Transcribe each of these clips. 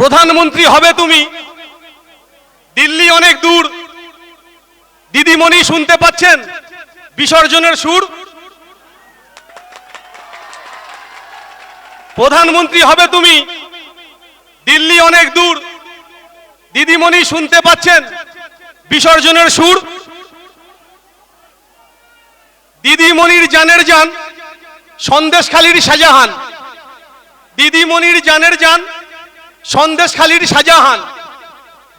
প্রধানমন্ত্রী হবে তুমি। দিল্লি অনেক দূর। দিদিমণি শুনতে পাচ্ছেন? বিসর্জনের সুর। প্রধানমন্ত্রী হবে তুমি। দিল্লি অনেক দূর। দিদিমণি শুনতে পাচ্ছেন? বিসর্জনের সুর। দিদিমণির জানের জান, সন্দেশখালীর শাহজাহান। দিদিমণির জানের জান সন্দেশখালীর শাহজাহান।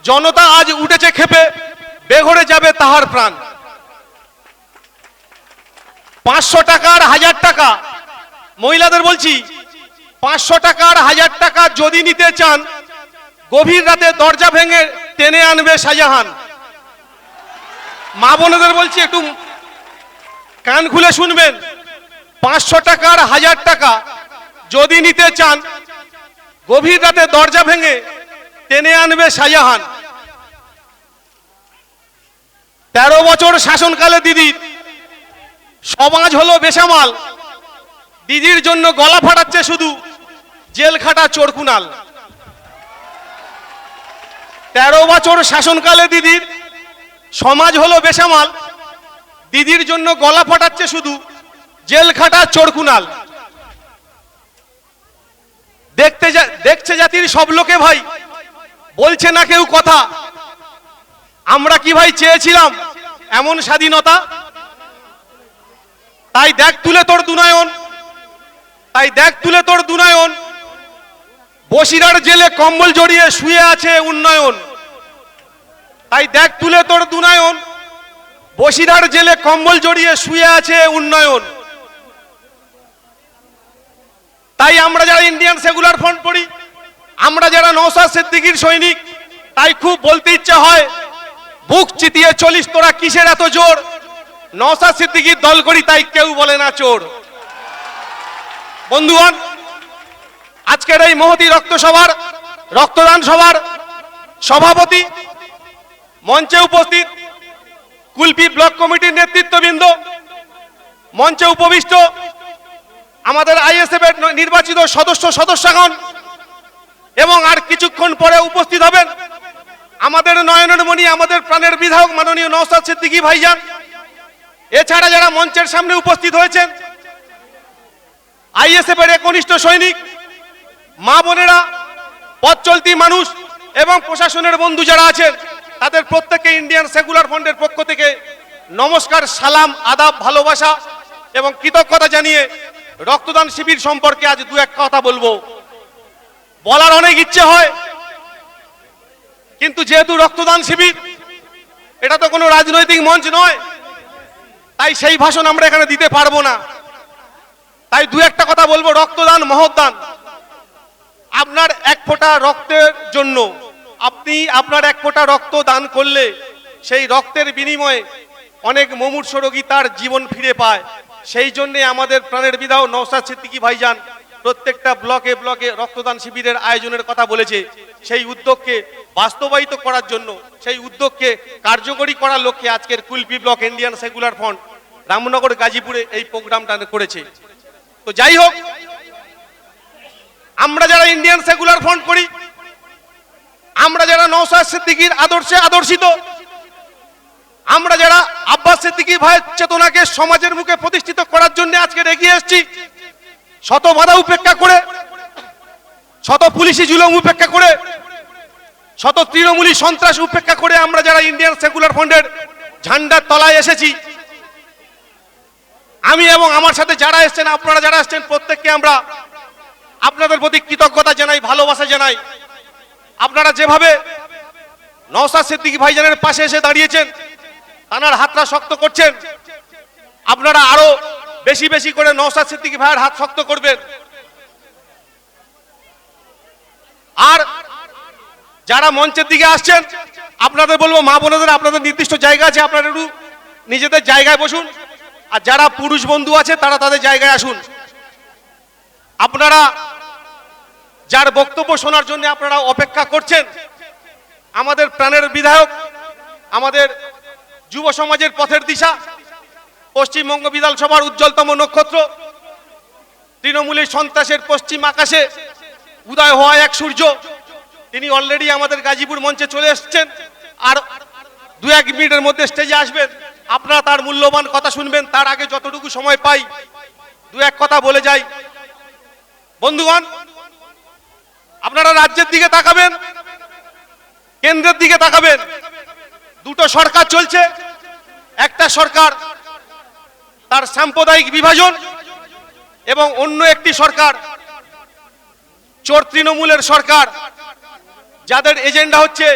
জনতা আজ উঠেছে খেপে বেঘরে যাবে তাহার প্রাণ। পাঁচশো টাকার হাজার টাকা, মহিলাদের বলছি, পাঁচশো টাকার হাজার টাকা যদি নিতে চান, গভীর রাতে দরজা ভেঙে টেনে আনবে শাহজাহান। মা বোনেদের বলছি, একটু কান খুলে শুনবেন। পাঁচশো টাকার হাজার টাকা যদি নিতে চান গভীর রাতে দরজা ভেঙে টেনে আনবে শাহজাহান। তেরো বছর শাসনকালে দিদির সমাজ হলো বেসামাল। দিদির জন্য গলা ফাটাচ্ছে শুধু জেল খাটা চোরকুনাল তেরো বছর শাসনকালে দিদির সমাজ হলো বেসামাল, দিদির জন্য গলা ফাটাচ্ছে শুধু জেল খাটা চোরকুনাল দেখতে দেখছে জাতির সব লোকে ভাই। বলছে না কেউ কথা। আমরা কি ভাই চেয়েছিলাম এমন স্বাধীনতা? তাই দেখ তুলে তোর দুনায়ন। তাই দেখ তুলে তোর দুনায়ন। বসিরার জেলে কম্বল জড়িয়ে শুয়ে আছে উন্নয়ন। তাই দেখ তুলে তোর দুনায়ন। বসিরার জেলে কম্বল জড়িয়ে শুয়ে আছে উন্নয়ন। তাই আমরা যারা ইন্ডিয়ান সেকুলার ফ্রন্ট পড়ি, আমরা যারা নৌসাদ সিদ্দিকির সৈনিক, তাই খুব বলতে ইচ্ছা হয়, বুক চিতিয়ে চলিস তোরা কিসের এত জোর? নৌসাদ সিদ্দিকির দল করি তাই কেউ বলে না চোর। বন্ধুগণ, আজকের এই মহতি রক্ত সভার, রক্তদান সভার সভাপতি মঞ্চে উপস্থিত কুলপি ব্লক কমিটির নেতৃত্ববৃন্দ, মঞ্চে উপবিষ্ট আমাদের আইএসএফ এর নির্বাচিত সদস্য সদস্যগণ এবং আর কিছুক্ষণ পরে উপস্থিত হবেন আমাদের নয়নের মণি আমাদের প্রাণের বিধায়ক মাননীয় নওসাদ সিদ্দিকী ভাইজান। এছাড়া যারা মঞ্চের সামনে উপস্থিত হয়েছেন আইএসএফ এর একনিষ্ঠ সৈনিক, মা বোনেরা, পথ চলতি মানুষ এবং প্রশাসনের বন্ধু যারা আছেন, তাদের প্রত্যেককে ইন্ডিয়ান সেকুলার ফ্রন্টের পক্ষ থেকে নমস্কার, সালাম, আদাব, ভালোবাসা এবং কৃতজ্ঞতা জানিয়ে রক্তদান শিবির সম্পর্কে আজ দু এক কথা বলব। বলার অনেক ইচ্ছে হয়, কিন্তু যেহেতু রক্তদান শিবির, এটা তো কোনো রাজনৈতিক মঞ্চ নয়, তাই সেই ভাষণ আমরা এখানে দিতে পারব না। তাই দু একটা কথা বলব, রক্তদান, মহৎদান। আপনার এক ফোঁটা রক্তের জন্য, আপনি আপনার এক ফোঁটা রক্ত দান করলে সেই রক্তের বিনিময়ে অনেক মমূর্ষ রোগী তার জীবন ফিরে পায়। সেই জন্যে আমাদের প্রাণের বিধাও নৌসাদ সিদ্দিকী ভাইজান প্রত্যেকটা ব্লকে ব্লকে রক্তদান শিবিরের আয়োজনের কথা বলেছে। সেই উদ্যোগকে বাস্তবায়িত করার জন্য, সেই উদ্যোগকে কার্যকরী করার লক্ষ্যে আজকের Kulpi block Indian secular front Ramnagar গাজীপুরে এই প্রোগ্রামটা করেছে। তো যাই হোক, আমরা যারা ইন্ডিয়ান সেকুলার ফ্রন্ট করি, আমরা যারা নৌসাদ সিদ্দিকির আদর্শে আদর্শিত আমরা যারা আব্বাস সিদ্দিকী ভাইয়ের চেতনাকে সমাজের মুখে প্রতিষ্ঠিত করার জন্য আজকে এগিয়ে এসেছি, শত বাধা উপেক্ষা করে, শত পুলিশি জুলুম উপেক্ষা করে, শত তৃণমূলী সন্ত্রাস উপেক্ষা করে আমরা যারা ইন্ডিয়ান সেকুলার ফ্রন্টের ঝান্ডার তলায় এসেছি, আমি এবং আমার সাথে যারা এসেছেন, আপনারা যারা এসেছেন, প্রত্যেককে আমরা আপনাদের প্রতি কৃতজ্ঞতা জানাই, ভালোবাসা জানাই। আপনারা যেভাবে নওসাদ সিদ্দিকী ভাইজানের পাশে এসে দাঁড়িয়েছেন তানার হাতটা শক্ত করছেন। আপনারা আরও বেশি বেশি করে নওসাদ সিদ্দিকী ভাইয়ের হাত শক্ত করবেন। আর যারা মঞ্চের দিকে আসছেন, আপনাদের বলব, মা বোনেদের আপনাদের নির্দিষ্ট জায়গা আছে, আপনারা একটু নিজেদের জায়গায় বসুন। আর যারা পুরুষ বন্ধু আছে, তারা তাদের জায়গায় আসুন। আপনারা যার বক্তব্য শোনার জন্য আপনারা অপেক্ষা করছেন, আমাদের প্রাণের বিধায়ক, আমাদের যুব সমাজের পথের দিশা, পশ্চিমবঙ্গ বিধানসভার উজ্জ্বলতম নক্ষত্র, তৃণমূলের সন্ত্রাসের পশ্চিম আকাশে উদয় হওয়া এক সূর্য। তিনি অলরেডি আমাদের গাজীপুর মঞ্চে চলে এসেছেন। আর দু এক মিনিটের মধ্যে স্টেজে আসবেন। আপনারা তার মূল্যবান কথা শুনবেন, তার আগে যতটুকু সময় পাই, দু এক কথা বলে যাই। বন্ধুগণ, আপনারা রাজ্যের দিকে তাকাবেন, কেন্দ্রের দিকে তাকাবেন। দুটো সরকার চলছে। একটা সরকার তার সাম্প্রদায়িক বিভাজন এবং অন্য একটি সরকার চোর তৃণমূলের সরকার, যাদের এজেন্ডা হচ্ছে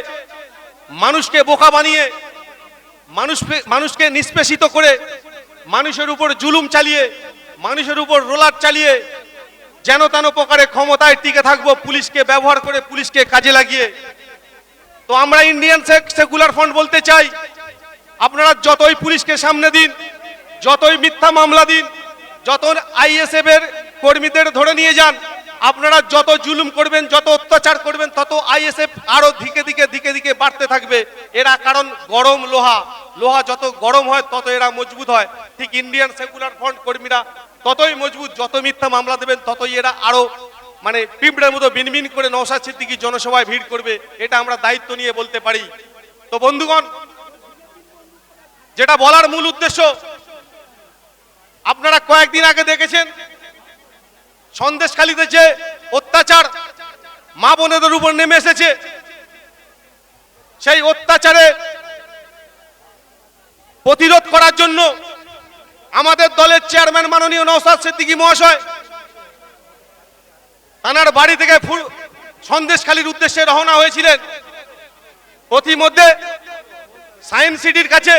মানুষকে বোকা বানিয়ে, মানুষ মানুষকে নিষ্পেষিত করে, মানুষের উপর জুলুম চালিয়ে, মানুষের উপর রোলার চালিয়ে, যেন তেন প্রকারে ক্ষমতায় টিকে থাকব, পুলিশকে ব্যবহার করে পুলিশকে কাজে লাগিয়ে। তো আমরা ইন্ডিয়ান সেকুলার ফ্রন্ট বলতে চাই। আপনারা যতই পুলিশকে সামনে দিন, যতই মিথ্যা মামলা দিন যত আইএসএফ এর কর্মীদের ধরে নিয়ে যান, আপনারা যত জুলুম করবেন, যত অত্যাচার করবেন, তত আইএসএফ আরও দিকে দিকে দিকে দিকে বাড়তে থাকবে। এরা কারণ গরম লোহা। লোহা যত গরম হয়, তত এরা মজবুত হয়। ঠিক ইন্ডিয়ান সেকুলার ফ্রন্ট কর্মীরা ততই মজবুত, যত মিথ্যা মামলা দেবেন, ততই এরা আরও মানে পিঁপড়ের মতো বিনবিন করে নৌসাদ সিদ্দিকি জনসভায় ভিড় করবে, এটা আমরা দায়িত্ব নিয়ে বলতে পারি। তো বন্ধুগণ, যেটা বলার মূল উদ্দেশ্য, আপনারা কয়েকদিন আগে দেখেছেন, সন্দেশখালীতে যে অত্যাচার মা বোনেদের উপর নেমে এসেছে, সেই অত্যাচারে প্রতিরোধ করার জন্য আমাদের দলের চেয়ারম্যান মাননীয় নৌসাদ সিদ্দিকী মহাশয় তানার বাড়ি থেকে ফুল সন্দেশখালীর উদ্দেশ্যে রওনা হয়েছিলেন। প্রতিমধ্যে সায়েন্স সিটির কাছে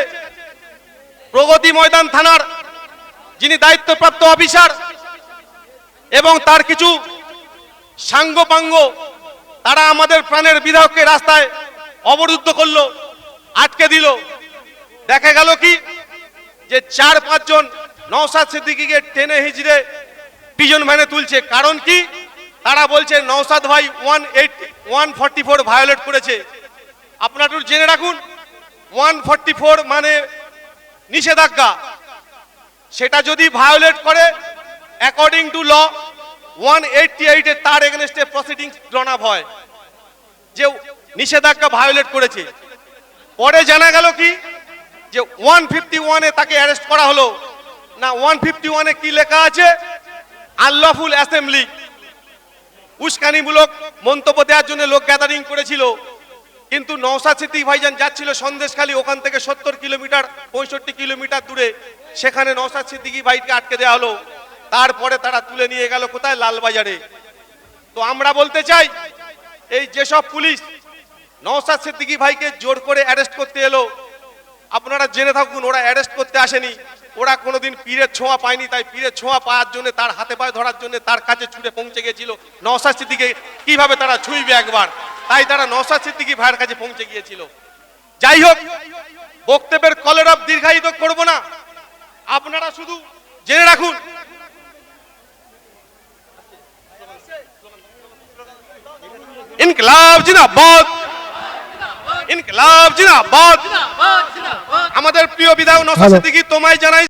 প্রগতি ময়দান থানার যিনি দায়িত্বপ্রাপ্ত অফিসার এবং তার কিছু সাঙ্গপাঙ্গ, তারা আমাদের প্রাণের বিধায়ককে রাস্তায় অবরুদ্ধ করল, আটকে দিল। দেখা গেল কি যে চার পাঁচজন নওসাদ সিদ্দিকিকে টেনে হিজড়ে পিজন ভ্যানে তুলছে। কারণ কি? তারা বলছে নওসাদ ভাই one eight one forty four violate করেছে। আপনারা জেনে রাখুন ওয়ান ফর্টি ফোর মানে নিষেধাজ্ঞা। সেটা যদি ভায়োলেট করে according to law one eighty এইটে তার এগেনস্টে প্রসিডিংস ড্রনআপ হয়। যে নিষেধাজ্ঞা ভায়োলেট করেছে। পরে জানা গেল কি, যে ওয়ান ফিফটি ওয়ানে তাকে অ্যারেস্ট করা হলো। না ওয়ান ফিফটি ওয়ানে কি লেখা আছে? Unlawful assembly. উস্কানিমূলক মন্তব্য দেওয়ার জন্য লোক গ্যাদারিং করেছিল। কিন্তু নওসাদ সিদ্দিক ভাইজান যাচ্ছিল সন্দেশখালী ওখান থেকে সত্তর কিলোমিটার, পঁয়ষট্টি কিলোমিটার দূরে। সেখানে নওসাদ সিদ্দিকি ভাইকে আটকে দেওয়া হলো। তারপরে তারা তুলে নিয়ে গেল কোথায়? লালবাজারে। তো আমরা বলতে চাই, এই যেসব পুলিশ নওসাদ সিদ্দিকি ভাইকে জোর করে অ্যারেস্ট করতে এলো, আপনারা জেনে থাকুন, ওরা অ্যারেস্ট করতে আসেনি। ওরা কোনোদিন পীরের ছোঁয়া পায়নি তাই পীরের ছোঁয়া পাওয়ার জন্য তার হাতে পায়ে ধরার জন্য তার কাছে ছুটে পৌঁছে গিয়েছিল নওসাদ সিদ্দিকে। কীভাবে তারা ছুঁইবে একবার? তাই তারা নওসাদ সিদ্দিকি ভাইয়ের কাছে পৌঁছে গিয়েছিল। যাই হোক বক্তব্যের কলরব দীর্ঘায়িত করব না। আপনারা শুধু জেনে রাখুন। ইনকলাব জিন্দাবাদ। ইনকলাব জিন্দাবাদ। আমাদের প্রিয় বিধায়ক নওসাদ সিদ্দিকী তোমায় জানাই